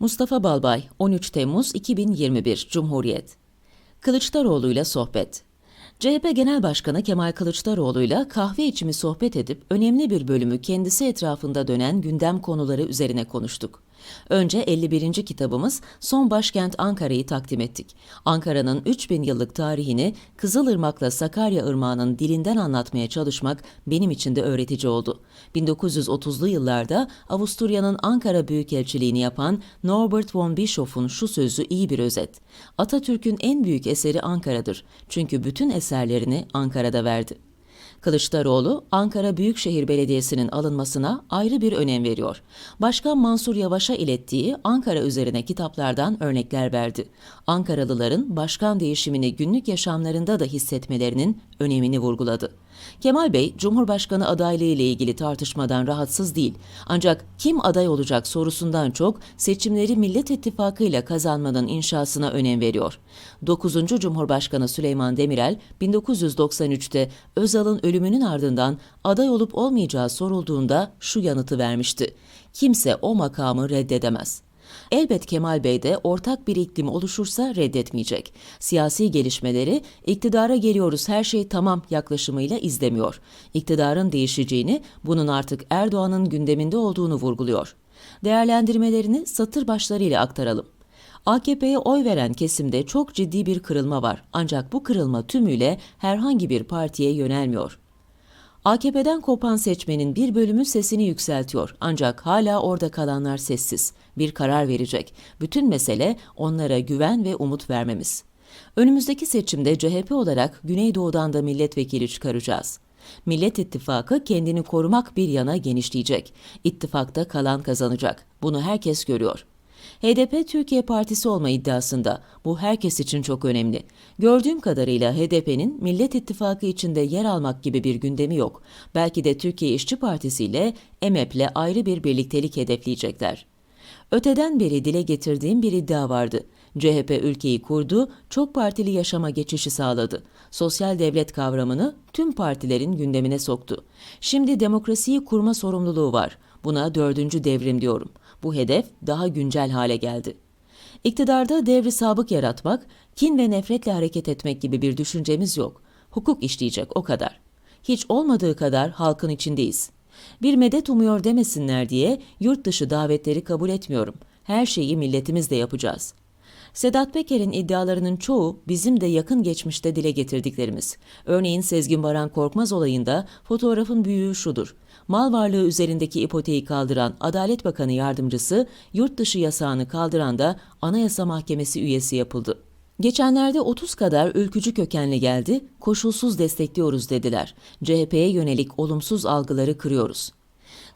Mustafa Balbay, 13 Temmuz 2021 Cumhuriyet Kılıçdaroğlu'yla sohbet CHP Genel Başkanı Kemal Kılıçdaroğlu'yla kahve içimi sohbet edip önemli bir bölümü kendisi etrafında dönen gündem konuları üzerine konuştuk. Önce 51. kitabımız Son Başkent Ankara'yı takdim ettik. Ankara'nın 3000 yıllık tarihini Kızılırmak'la Sakarya Irmağı'nın dilinden anlatmaya çalışmak benim için de öğretici oldu. 1930'lu yıllarda Avusturya'nın Ankara Büyükelçiliğini yapan Norbert von Bischof'un şu sözü iyi bir özet. Atatürk'ün en büyük eseri Ankara'dır. Çünkü bütün eserlerini Ankara'da verdi. Kılıçdaroğlu, Ankara Büyükşehir Belediyesi'nin alınmasına ayrı bir önem veriyor. Başkan Mansur Yavaş'a ilettiği Ankara üzerine kitaplardan örnekler verdi. Ankaralıların başkan değişimini günlük yaşamlarında da hissetmelerinin önemini vurguladı. Kemal Bey, Cumhurbaşkanı adaylığı ile ilgili tartışmadan rahatsız değil. Ancak kim aday olacak sorusundan çok seçimleri Millet İttifakı ile kazanmanın inşasına önem veriyor. 9. Cumhurbaşkanı Süleyman Demirel, 1993'te Özal'ın ölümünün ardından aday olup olmayacağı sorulduğunda şu yanıtı vermişti. Kimse o makamı reddedemez. Elbet Kemal Bey de ortak bir iklim oluşursa reddetmeyecek. Siyasi gelişmeleri iktidara geliyoruz her şey tamam yaklaşımıyla izlemiyor. İktidarın değişeceğini, bunun artık Erdoğan'ın gündeminde olduğunu vurguluyor. Değerlendirmelerini satır başlarıyla aktaralım. AKP'ye oy veren kesimde çok ciddi bir kırılma var. Ancak bu kırılma tümüyle herhangi bir partiye yönelmiyor. AKP'den kopan seçmenin bir bölümü sesini yükseltiyor ancak hala orada kalanlar sessiz. Bir karar verecek. Bütün mesele onlara güven ve umut vermemiz. Önümüzdeki seçimde CHP olarak Güneydoğu'dan da milletvekili çıkaracağız. Millet İttifakı kendini korumak bir yana genişleyecek. İttifakta kalan kazanacak. Bunu herkes görüyor. HDP Türkiye Partisi olma iddiasında. Bu herkes için çok önemli. Gördüğüm kadarıyla HDP'nin Millet İttifakı içinde yer almak gibi bir gündemi yok. Belki de Türkiye İşçi Partisi ile EMEP'le ayrı bir birliktelik hedefleyecekler. Öteden beri dile getirdiğim bir iddia vardı. CHP ülkeyi kurdu, çok partili yaşama geçişi sağladı. Sosyal devlet kavramını tüm partilerin gündemine soktu. Şimdi demokrasiyi kurma sorumluluğu var. Buna dördüncü devrim diyorum. Bu hedef daha güncel hale geldi. İktidarda devri sabık yaratmak, kin ve nefretle hareket etmek gibi bir düşüncemiz yok. Hukuk işleyecek o kadar. Hiç olmadığı kadar halkın içindeyiz. Bir medet umuyor demesinler diye yurt dışı davetleri kabul etmiyorum. Her şeyi milletimizle yapacağız. Sedat Peker'in iddialarının çoğu bizim de yakın geçmişte dile getirdiklerimiz. Örneğin Sezgin Baran Korkmaz olayında fotoğrafın büyüğü şudur. Mal varlığı üzerindeki ipoteği kaldıran Adalet Bakanı yardımcısı, yurt dışı yasağını kaldıran da Anayasa Mahkemesi üyesi yapıldı. Geçenlerde 30 kadar ülkücü kökenli geldi, koşulsuz destekliyoruz dediler. CHP'ye yönelik olumsuz algıları kırıyoruz.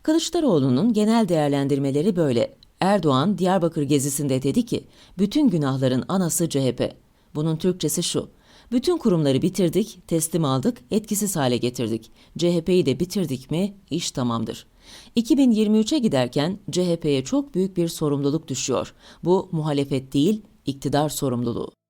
Kılıçdaroğlu'nun genel değerlendirmeleri böyle. Erdoğan Diyarbakır gezisinde dedi ki, bütün günahların anası CHP. Bunun Türkçesi şu, bütün kurumları bitirdik, teslim aldık, etkisiz hale getirdik. CHP'yi de bitirdik mi, iş tamamdır. 2023'e giderken CHP'ye çok büyük bir sorumluluk düşüyor. Bu muhalefet değil, iktidar sorumluluğu.